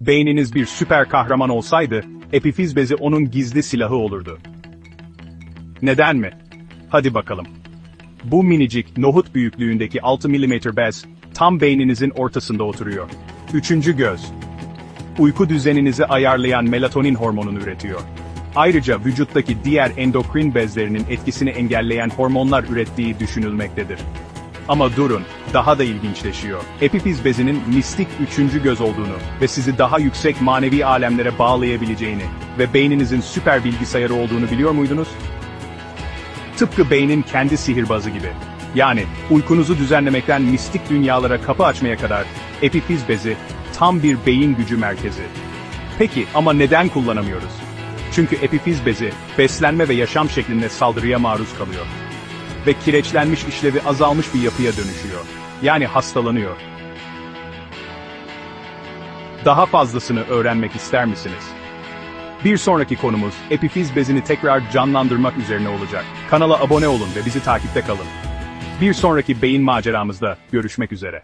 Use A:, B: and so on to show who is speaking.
A: Beyniniz bir süper kahraman olsaydı, epifiz bezi onun gizli silahı olurdu. Neden mi? Hadi bakalım. Bu minicik, nohut büyüklüğündeki 6 mm bez, tam beyninizin ortasında oturuyor. Üçüncü göz. Uyku düzeninizi ayarlayan melatonin hormonunu üretiyor. Ayrıca vücuttaki diğer endokrin bezlerinin etkisini engelleyen hormonlar ürettiği düşünülmektedir. Ama durun, daha da ilginçleşiyor. Epifiz bezinin mistik üçüncü göz olduğunu ve sizi daha yüksek manevi alemlere bağlayabileceğini ve beyninizin süper bilgisayarı olduğunu biliyor muydunuz? Tıpkı beynin kendi sihirbazı gibi. Yani uykunuzu düzenlemekten mistik dünyalara kapı açmaya kadar epifiz bezi tam bir beyin gücü merkezi. Peki ama neden kullanamıyoruz? Çünkü epifiz bezi beslenme ve yaşam şeklinde saldırıya maruz kalıyor. Ve kireçlenmiş işlevi azalmış bir yapıya dönüşüyor. Yani hastalanıyor. Daha fazlasını öğrenmek ister misiniz? Bir sonraki konumuz epifiz bezini tekrar canlandırmak üzerine olacak. Kanala abone olun ve bizi takipte kalın. Bir sonraki beyin maceramızda görüşmek üzere.